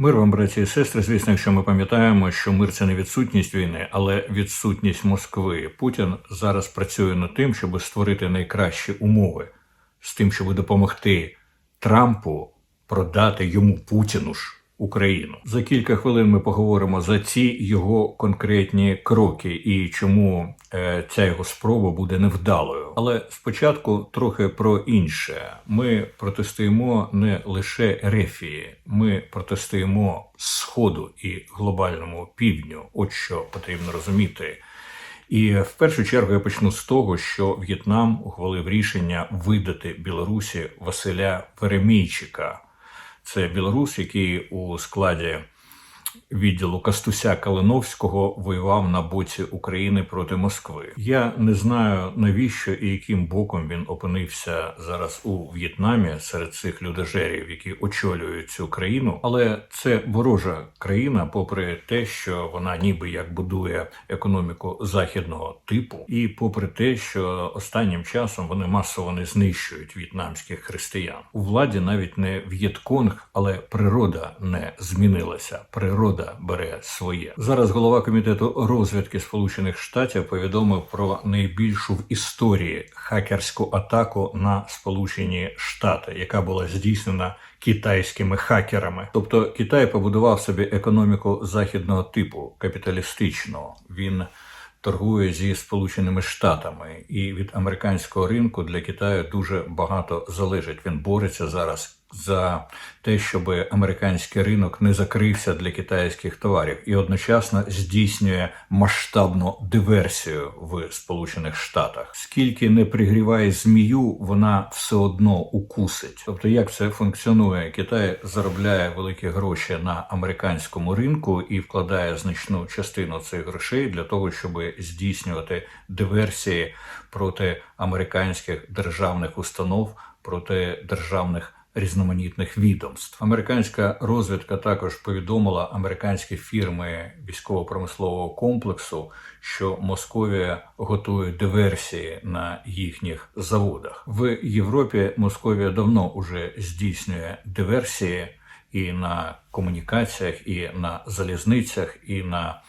Мир вам, браті і сестри. Звісно, якщо ми пам'ятаємо, що мир це не відсутність війни, але відсутність Москви. Путін зараз працює над тим, щоб створити найкращі умови з тим, щоб допомогти Трампу продати йому Путіну ж Україну. За кілька хвилин ми поговоримо за ці його конкретні кроки і чому е, ця його спроба буде невдалою. Але спочатку трохи про інше. Ми протистоїмо не лише Рефії, ми протистоїмо Сходу і глобальному півдню. От що потрібно розуміти. І в першу чергу я почну з того, що В'єтнам ухвалив рішення видати Білорусі Василя Перемійчика. Це білорус, який у складі відділу Кастуся Калиновського воював на боці України проти Москви. Я не знаю навіщо і яким боком він опинився зараз у В'єтнамі серед цих людожерів, які очолюють цю країну, але це ворожа країна, попри те, що вона ніби як будує економіку західного типу, і попри те, що останнім часом вони масово не знищують в'єтнамських християн. У владі навіть не В'єтконг, але природа не змінилася. Природа бере своє. Зараз голова комітету розвідки Сполучених Штатів повідомив про найбільшу в історії хакерську атаку на Сполучені Штати, яка була здійснена китайськими хакерами. Тобто Китай побудував собі економіку західного типу капіталістичного. Він Торгує зі Сполученими Штатами, і від американського ринку для Китаю дуже багато залежить. Він бореться зараз за те, щоб американський ринок не закрився для китайських товарів, і одночасно здійснює масштабну диверсію в Сполучених Штатах. Скільки не пригріває змію, вона все одно укусить. Тобто, як це функціонує? Китай заробляє великі гроші на американському ринку і вкладає значну частину цих грошей для того, щоб здійснювати диверсії проти американських державних установ, проти державних різноманітних відомств. Американська розвідка також повідомила американські фірми військово-промислового комплексу, що Московія готує диверсії на їхніх заводах. В Європі Московія давно уже здійснює диверсії і на комунікаціях, і на залізницях, і на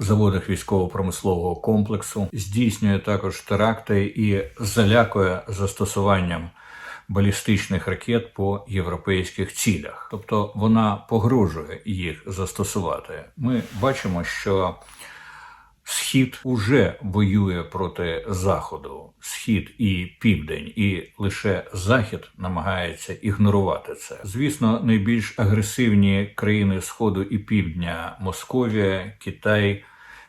Заводах військово-промислового комплексу здійснює також теракти і залякує застосуванням балістичних ракет по європейських цілях, тобто вона погрожує їх застосувати. Ми бачимо, що Схід уже воює проти заходу, схід і південь, і лише захід намагається ігнорувати це. Звісно, найбільш агресивні країни Сходу і Півдня Московія, Китай,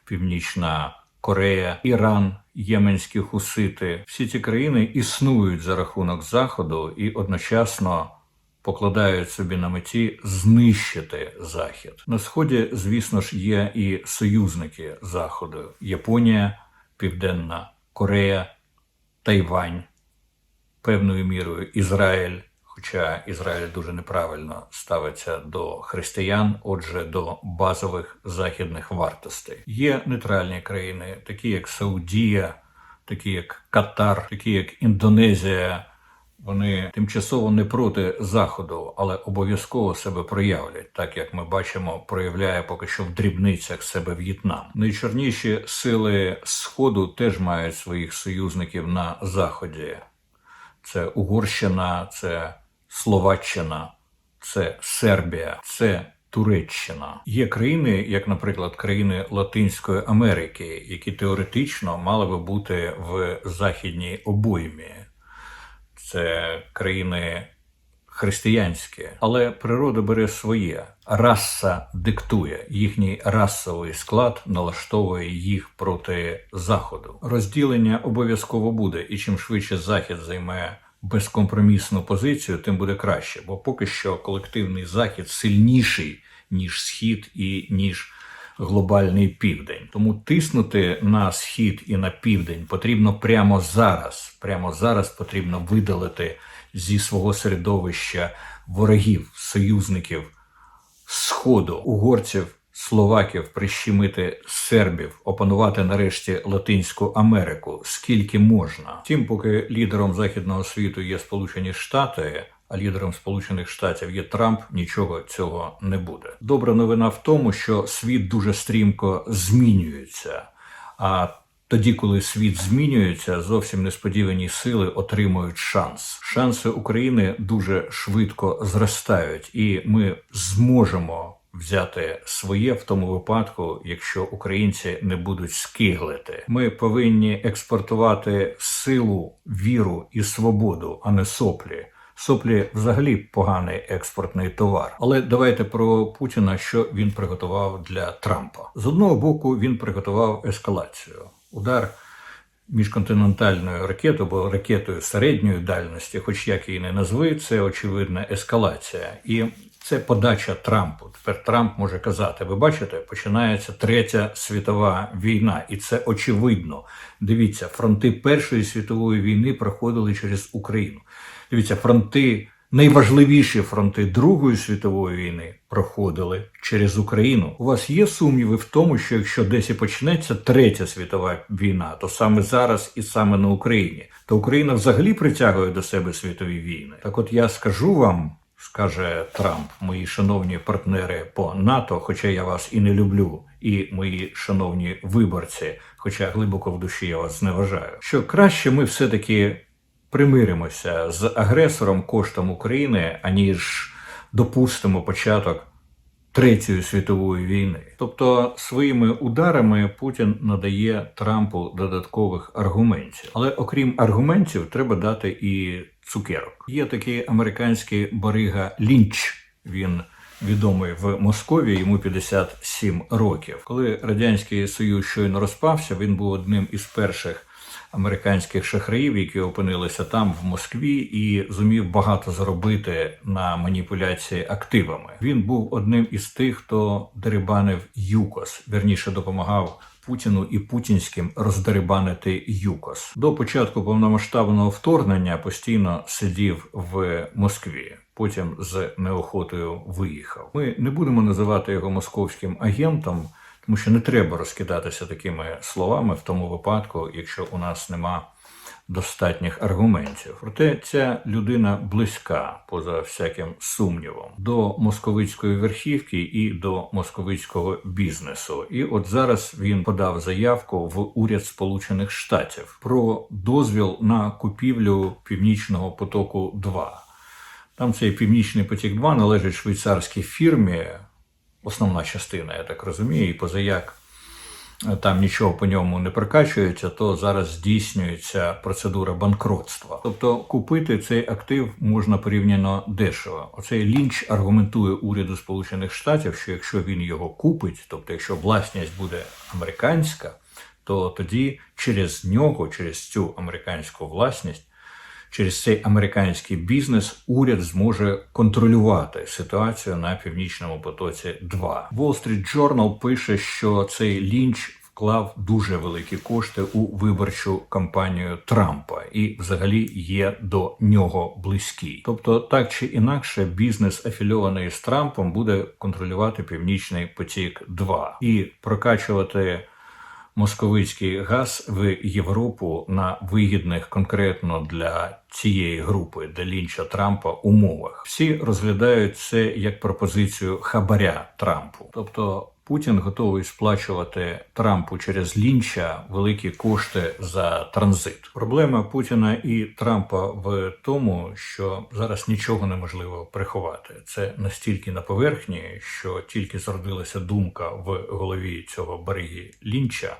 Північна Корея, Іран, Єменські хусити. Всі ці країни існують за рахунок Заходу і одночасно покладають собі на меті знищити Захід. На сході, звісно ж, є і союзники Заходу: Японія, Південна Корея, Тайвань, певною мірою Ізраїль. Хоча Ізраїль дуже неправильно ставиться до християн, отже, до базових західних вартостей. Є нейтральні країни, такі як Саудія, такі як Катар, такі як Індонезія. Вони тимчасово не проти заходу, але обов'язково себе проявлять, так як ми бачимо, проявляє поки що в дрібницях себе В'єтнам. Найчорніші сили Сходу теж мають своїх союзників на заході. Це Угорщина, це Словаччина, це Сербія, це Туреччина. Є країни, як, наприклад, країни Латинської Америки, які теоретично мали би бути в західній обоймі. Це країни християнські, але природа бере своє. Раса диктує їхній расовий склад, налаштовує їх проти заходу. Розділення обов'язково буде, і чим швидше захід займе безкомпромісну позицію, тим буде краще. Бо поки що колективний захід сильніший ніж схід і ніж глобальний південь. Тому тиснути на схід і на південь потрібно прямо зараз. Прямо зараз потрібно видалити зі свого середовища ворогів, союзників сходу, угорців. Словаків прищемити сербів, опанувати нарешті Латинську Америку скільки можна. Втім, поки лідером західного світу є Сполучені Штати, а лідером Сполучених Штатів є Трамп, нічого цього не буде. Добра новина в тому, що світ дуже стрімко змінюється. А тоді, коли світ змінюється, зовсім несподівані сили отримують шанс. Шанси України дуже швидко зростають, і ми зможемо взяти своє в тому випадку, якщо українці не будуть скиглити. Ми повинні експортувати силу, віру і свободу, а не соплі. Соплі взагалі поганий експортний товар. Але давайте про Путіна, що він приготував для Трампа. З одного боку, він приготував ескалацію. Удар міжконтинентальною ракетою або ракетою середньої дальності, хоч як її не назви, це очевидна ескалація. І це подача Трампу. Тепер Трамп може казати: ви бачите, починається третя світова війна, і це очевидно. Дивіться, фронти Першої світової війни проходили через Україну. Дивіться, фронти. Найважливіші фронти Другої світової війни проходили через Україну. У вас є сумніви в тому, що якщо десь і почнеться третя світова війна, то саме зараз і саме на Україні, то Україна взагалі притягує до себе світові війни. Так, от я скажу вам, скаже Трамп, мої шановні партнери по НАТО, хоча я вас і не люблю, і мої шановні виборці, хоча глибоко в душі я вас зневажаю, що краще ми все таки примиримося з агресором коштом України, аніж допустимо початок Третьої світової війни. Тобто своїми ударами Путін надає Трампу додаткових аргументів. Але окрім аргументів, треба дати і цукерок. Є такий американський барига Лінч. Він відомий в Москові, йому 57 років. Коли радянський союз щойно розпався, він був одним із перших американських шахраїв, які опинилися там в Москві, і зумів багато заробити на маніпуляції активами. Він був одним із тих, хто дерибанив ЮКОС, верніше допомагав. Путіну і путінським роздерибанити ЮКОС до початку повномасштабного вторгнення постійно сидів в Москві. Потім з неохотою виїхав. Ми не будемо називати його московським агентом, тому що не треба розкидатися такими словами в тому випадку, якщо у нас нема достатніх аргументів. Проте ця людина близька, поза всяким сумнівом, до московицької верхівки і до московицького бізнесу. І от зараз він подав заявку в уряд Сполучених Штатів про дозвіл на купівлю Північного потоку. 2 там цей північний потік 2 належить швейцарській фірмі основна частина, я так розумію, і позаяк там нічого по ньому не прокачується, то зараз здійснюється процедура банкротства. Тобто купити цей актив можна порівняно дешево. Оцей лінч аргументує уряду Сполучених Штатів, що якщо він його купить, тобто якщо власність буде американська, то тоді через нього, через цю американську власність через цей американський бізнес уряд зможе контролювати ситуацію на північному потоці. 2 Wall Street Journal пише, що цей лінч. Вклав дуже великі кошти у виборчу кампанію Трампа і, взагалі, є до нього близький. Тобто, так чи інакше, бізнес афільований з Трампом буде контролювати Північний потік, 2 і прокачувати московицький газ в Європу на вигідних конкретно для цієї групи для лінча Трампа умовах. Всі розглядають це як пропозицію хабаря Трампу, тобто. Путін готовий сплачувати Трампу через лінча великі кошти за транзит. Проблема Путіна і Трампа в тому, що зараз нічого неможливо приховати. Це настільки на поверхні, що тільки зродилася думка в голові цього береги лінча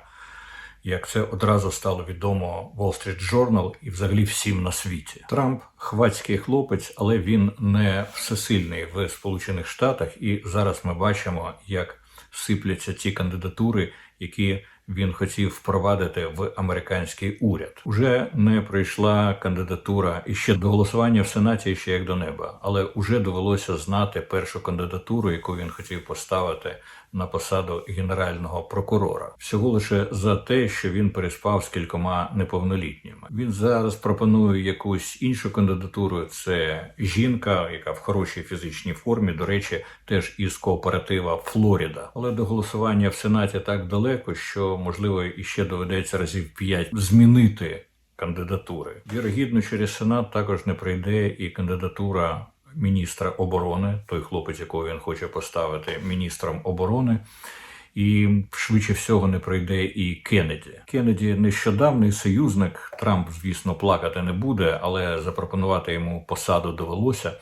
як це одразу стало відомо Wall Street Journal і взагалі всім на світі. Трамп хвацький хлопець, але він не всесильний в Сполучених Штатах, і зараз ми бачимо, як сипляться ті кандидатури, які він хотів впровадити в американський уряд. Уже не прийшла кандидатура і ще до голосування в сенаті ще як до неба, але вже довелося знати першу кандидатуру, яку він хотів поставити на посаду генерального прокурора, всього лише за те, що він переспав з кількома неповнолітніми. Він зараз пропонує якусь іншу кандидатуру. Це жінка, яка в хорошій фізичній формі, до речі, теж із кооператива Флоріда. Але до голосування в сенаті так далеко, що можливо іще доведеться разів п'ять змінити кандидатури. Вірогідно, через Сенат також не прийде і кандидатура міністра оборони, той хлопець, якого він хоче поставити міністром оборони. І швидше всього не пройде і Кеннеді. Кеннеді нещодавний союзник. Трамп, звісно, плакати не буде, але запропонувати йому посаду довелося,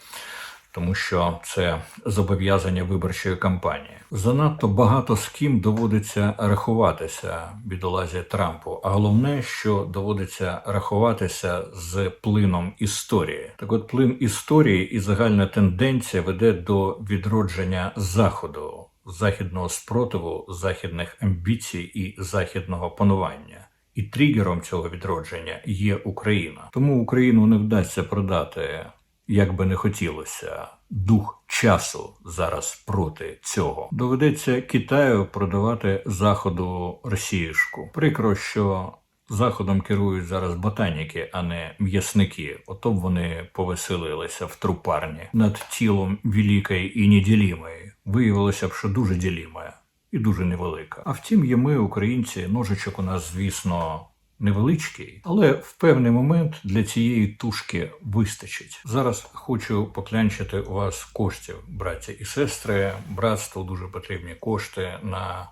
тому що це зобов'язання виборчої кампанії. Занадто багато з ким доводиться рахуватися бідолазі Трампу. А головне, що доводиться рахуватися з плином історії. Так, от плин історії і загальна тенденція веде до відродження заходу західного спротиву, західних амбіцій і західного панування. І тригером цього відродження є Україна. Тому Україну не вдасться продати, як би не хотілося, дух часу зараз проти цього. Доведеться Китаю продавати заходу росіюшку. Прикро, що заходом керують зараз ботаніки, а не м'ясники. Ото б вони повеселилися в трупарні над тілом великої і неділімої. Виявилося б, що дуже діліма і дуже невелика. А втім, є ми, українці, ножичок у нас, звісно. Невеличкий, але в певний момент для цієї тушки вистачить. Зараз хочу поклянчити у вас коштів, браття і сестри. Братству дуже потрібні кошти на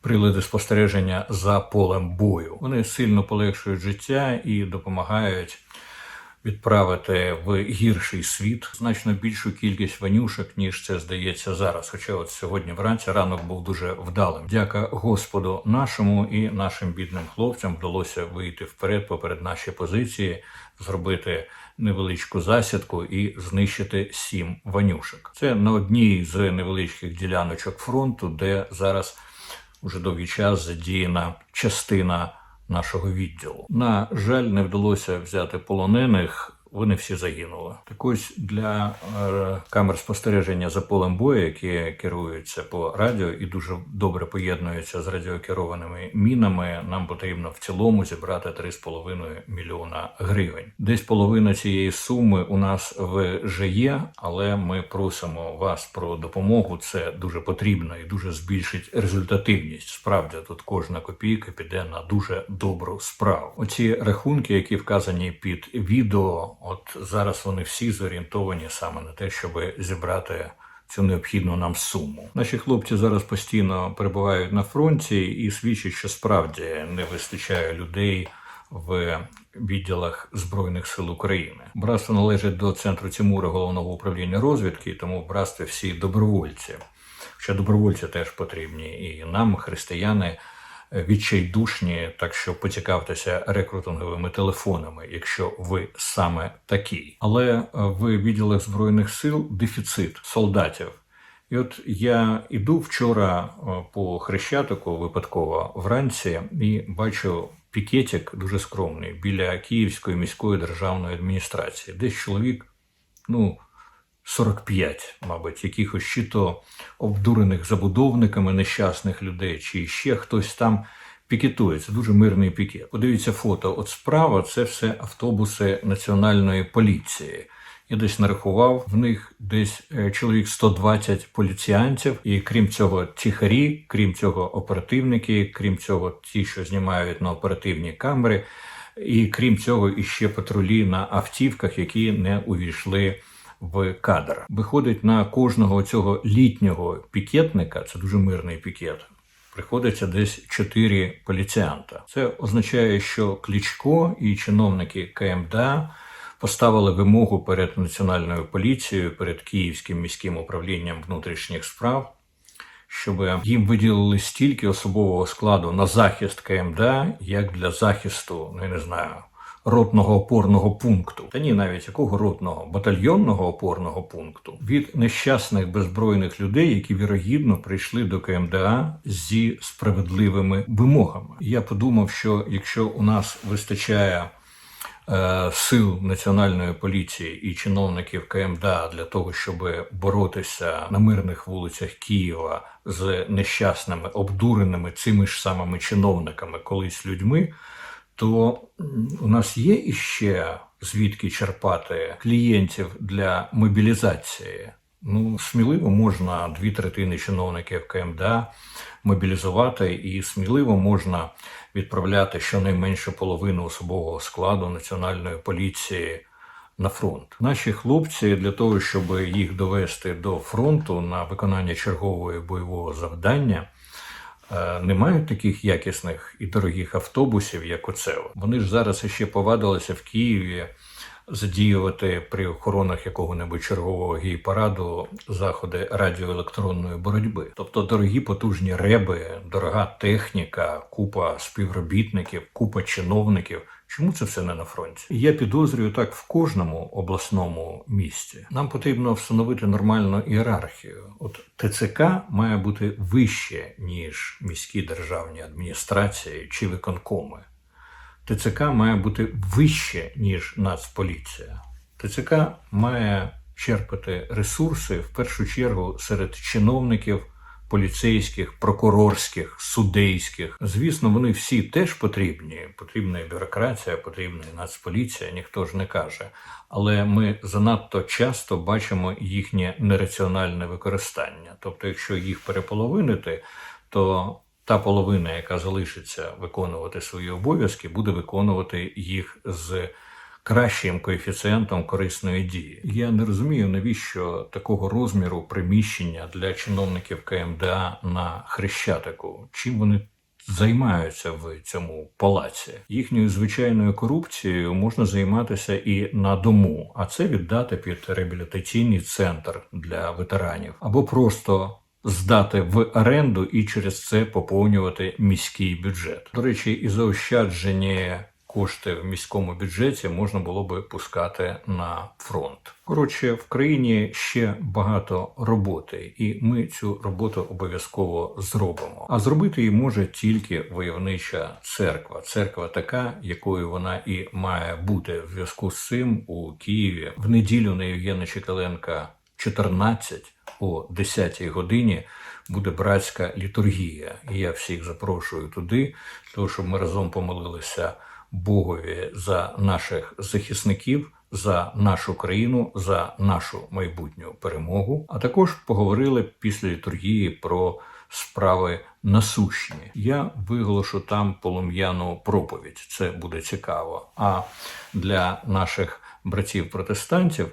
прилади спостереження за полем бою. Вони сильно полегшують життя і допомагають відправити в гірший світ значно більшу кількість ванюшок, ніж це здається зараз. Хоча от сьогодні вранці ранок був дуже вдалим. Дяка Господу нашому і нашим бідним хлопцям вдалося вийти вперед поперед наші позиції, зробити невеличку засідку і знищити сім ванюшок. Це на одній з невеличких діляночок фронту, де зараз уже довгий час задіяна частина нашого відділу. На жаль, не вдалося взяти полонених. Вони всі загинули. Так ось для е, камер спостереження за полем бою, які керуються по радіо і дуже добре поєднуються з радіокерованими мінами. Нам потрібно в цілому зібрати 3,5 мільйона гривень. Десь половина цієї суми у нас вже є, але ми просимо вас про допомогу. Це дуже потрібно і дуже збільшить результативність. Справді тут кожна копійка піде на дуже добру справу. Оці рахунки, які вказані під відео. От зараз вони всі зорієнтовані саме на те, щоб зібрати цю необхідну нам суму. Наші хлопці зараз постійно перебувають на фронті і свідчать, що справді не вистачає людей в відділах збройних сил України. Братство належить до центру Тимура головного управління розвідки, тому в братстві всі добровольці. Хоча добровольці теж потрібні, і нам, християни відчайдушні, так що поцікавтеся рекрутинговими телефонами, якщо ви саме такі. Але в відділах збройних сил дефіцит солдатів. І от я іду вчора по хрещатику випадково вранці і бачу пікетик дуже скромний біля Київської міської державної адміністрації, десь чоловік, ну. 45, мабуть, якихось чи то обдурених забудовниками нещасних людей, чи ще хтось там пікетує. Це дуже мирний пікет. Подивіться фото. От справа це все автобуси національної поліції. Я десь нарахував в них десь е, чоловік 120 поліціянців, і крім цього, тихарі, крім цього, оперативники, крім цього, ті, що знімають на оперативні камери, і крім цього, іще патрулі на автівках, які не увійшли в кадр. Виходить на кожного цього літнього пікетника, це дуже мирний пікет. Приходиться десь чотири поліціянта. Це означає, що Клічко і чиновники КМДА поставили вимогу перед національною поліцією, перед Київським міським управлінням внутрішніх справ, щоб їм виділили стільки особового складу на захист КМДА, як для захисту, ну я не знаю, ротного опорного пункту, та ні, навіть якого ротного батальйонного опорного пункту від нещасних беззбройних людей, які вірогідно прийшли до КМДА зі справедливими вимогами. Я подумав, що якщо у нас вистачає. Е, сил національної поліції і чиновників КМДА для того, щоб боротися на мирних вулицях Києва з нещасними обдуреними цими ж самими чиновниками, колись людьми, то у нас є іще звідки черпати клієнтів для мобілізації. Ну, сміливо можна дві третини чиновників КМДА мобілізувати, і сміливо можна відправляти щонайменше половину особового складу національної поліції на фронт. Наші хлопці для того, щоб їх довести до фронту на виконання чергового бойового завдання. Е, Не мають таких якісних і дорогих автобусів, як оце. Вони ж зараз ще повадилися в Києві задіювати при охоронах якого-небудь чергового гей-параду заходи радіоелектронної боротьби. Тобто дорогі потужні реби, дорога техніка, купа співробітників, купа чиновників. Чому це все не на фронті? Я підозрюю так в кожному обласному місті. Нам потрібно встановити нормальну ієрархію. От ТЦК має бути вище ніж міські державні адміністрації чи виконкоми. ТЦК має бути вище, ніж Нацполіція. ТЦК має черпати ресурси в першу чергу серед чиновників, поліцейських, прокурорських, судейських. Звісно, вони всі теж потрібні. Потрібна і бюрократія, потрібна і нацполіція, ніхто ж не каже. Але ми занадто часто бачимо їхнє нераціональне використання. Тобто, якщо їх переполовинити, то та половина, яка залишиться виконувати свої обов'язки, буде виконувати їх з кращим коефіцієнтом корисної дії. Я не розумію, навіщо такого розміру приміщення для чиновників КМДА на Хрещатику. Чим вони займаються в цьому палаці. Їхньою звичайною корупцією можна займатися і на дому, а це віддати під реабілітаційний центр для ветеранів або просто. Здати в оренду і через це поповнювати міський бюджет. До речі, і заощаджені кошти в міському бюджеті можна було би пускати на фронт. Коротше, в країні ще багато роботи, і ми цю роботу обов'язково зробимо. А зробити її може тільки войовнича церква. Церква така, якою вона і має бути в зв'язку з цим у Києві в неділю на Євгена Чекаленка 14 о 10 годині буде братська літургія. І я всіх запрошую туди, тому щоб ми разом помолилися Богові за наших захисників, за нашу країну, за нашу майбутню перемогу. А також поговорили після літургії про справи насущні. Я виголошу там полум'яну проповідь. Це буде цікаво. А для наших братів-протестантів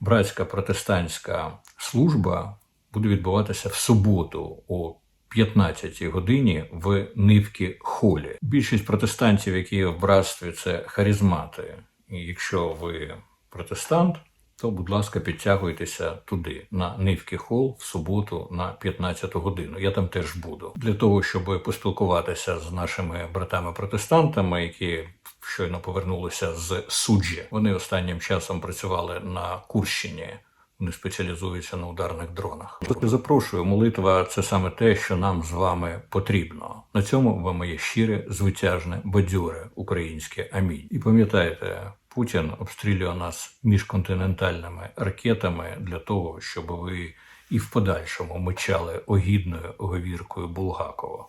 братська протестантська служба буде відбуватися в суботу о 15 годині в Нивки Холі. Більшість протестантів, які є в братстві, це харизмати. І якщо ви протестант, то, будь ласка, підтягуйтеся туди, на Нивки Хол в суботу на 15 годину. Я там теж буду. Для того, щоб поспілкуватися з нашими братами-протестантами, які щойно повернулися з суджі. Вони останнім часом працювали на Курщині. Вони спеціалізуються на ударних дронах. Тобто запрошую, молитва це саме те, що нам з вами потрібно. На цьому вам моє щире, звитяжне, бадьоре українське амінь. І пам'ятайте, Путін обстрілює нас міжконтинентальними ракетами для того, щоб ви і в подальшому мечали огідною оговіркою Булгакова.